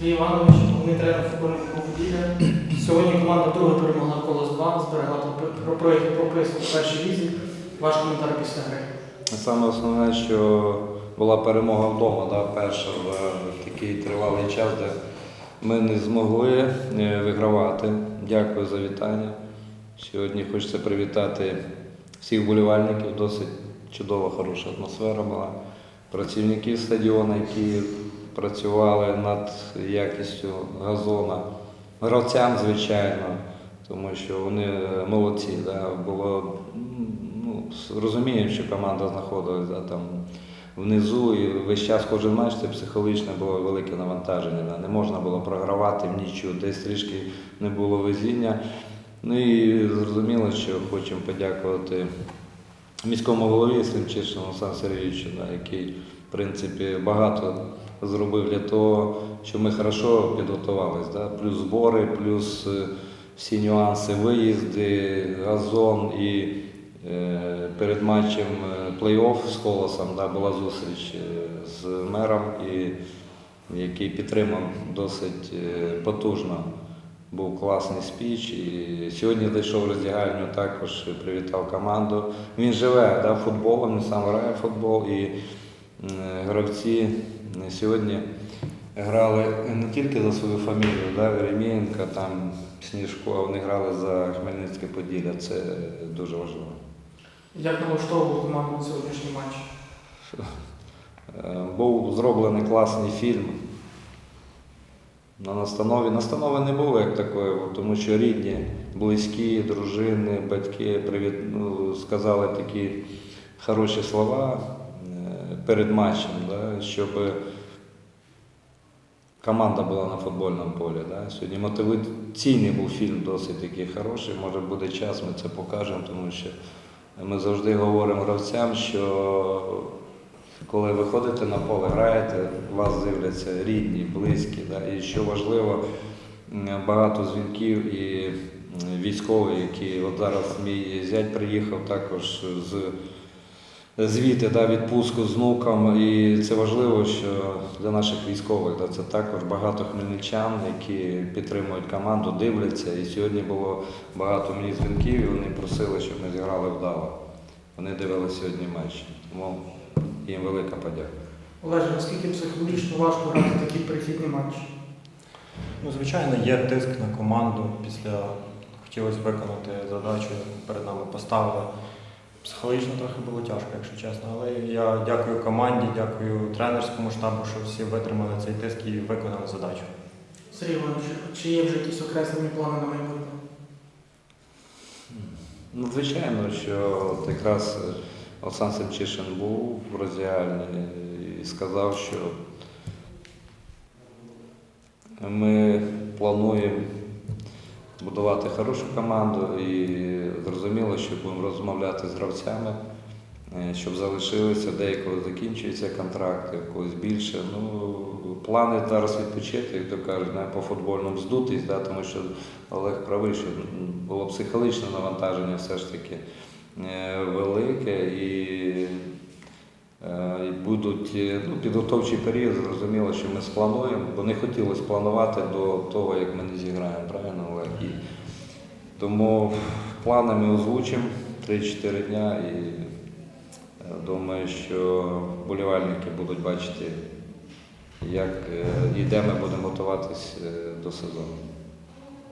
Сергій Іванович, головний тренер футбольного клубу Сьогодні команда друге перемогла колос 2, зберегла пропи- про проїхав прописку в першій лізі. Ваш коментар після гри. Саме основне, що була перемога вдома, да, перша в такий тривалий час, де ми не змогли е, вигравати. Дякую за вітання. Сьогодні хочеться привітати всіх вболівальників. Досить чудова, хороша атмосфера була. Працівників стадіону, які працювали над якістю газона. Гравцям, звичайно, тому що вони е, молодці. Да. Було, ну, розуміємо, що команда знаходилась да, там внизу, і весь час кожен матч це психологічно було велике навантаження. Да. Не можна було програвати в нічого, десь трішки не було везіння. Ну і зрозуміло, що хочемо подякувати міському голові Слімчишину Олександру Сергійовичу, да, який, в принципі, багато зробив для того, щоб ми хорошо підготувалися. Да? Плюс збори, плюс е, всі нюанси, виїзди, газон і е, перед матчем е, плей-офф з Колосом да, була зустріч е, з мером, і, який підтримав досить потужно. Був класний спіч. І сьогодні зайшов в роздягальню, також привітав команду. Він живе да, футболом, він сам грає в футбол. І гравці сьогодні грали не тільки за свою фамілію, да, Веремієнка, там Сніжко, а вони грали за Хмельницьке Поділля. Це дуже важливо. Як налаштовував команду на сьогоднішній матч? Е, Був зроблений класний фільм. На настанові. Настанови не було як такої, тому що рідні, близькі, дружини, батьки привіт, ну, сказали такі хороші слова е, перед матчем, да, щоб команда була на футбольному полі. Да. Сьогодні мотиваційний був фільм досить такий хороший. Може буде час, ми це покажемо, тому що ми завжди говоримо гравцям, що коли виходите на поле, граєте, вас дивляться рідні, близькі. Да? І що важливо, багато дзвінків і м, військові, які от зараз мій зять приїхав також з звіти да, відпустку з внуком. І це важливо, що для наших військових да, це також багато хмельничан, які підтримують команду, дивляться. І сьогодні було багато мені дзвінків, і вони просили, щоб ми зіграли вдало. Вони дивилися сьогодні матч. Тому їм велика подяка. Олеже, наскільки психологічно важко грати такий перехідний матч? Ну, звичайно, є тиск на команду. Після хотілося виконати задачу, перед нами поставили. Психологічно трохи було тяжко, якщо чесно. Але я дякую команді, дякую тренерському штабу, що всі витримали цей тиск і виконали задачу. Сергій Іванович, чи є вже якісь окреслені плани на майбутнє? Ну, звичайно, що от якраз е, Олександр Семчишин був в роздягальні і сказав, що ми плануємо будувати хорошу команду і зрозуміло, що будемо розмовляти з гравцями, е, щоб залишилися, деякого закінчується контракт, когось більше. Ну, плани зараз відпочити, як то кажуть, не по футбольному здутись, да, тому що Олег правий, що було психологічне навантаження все ж таки е, велике і будуть е, ну, підготовчий період, зрозуміло, що ми сплануємо, бо не хотілося планувати до того, як ми не зіграємо, правильно, Олег? І тому плани ми озвучимо 3-4 дня і е, думаю, що вболівальники будуть бачити, як е, і де ми будемо готуватись е, до сезону.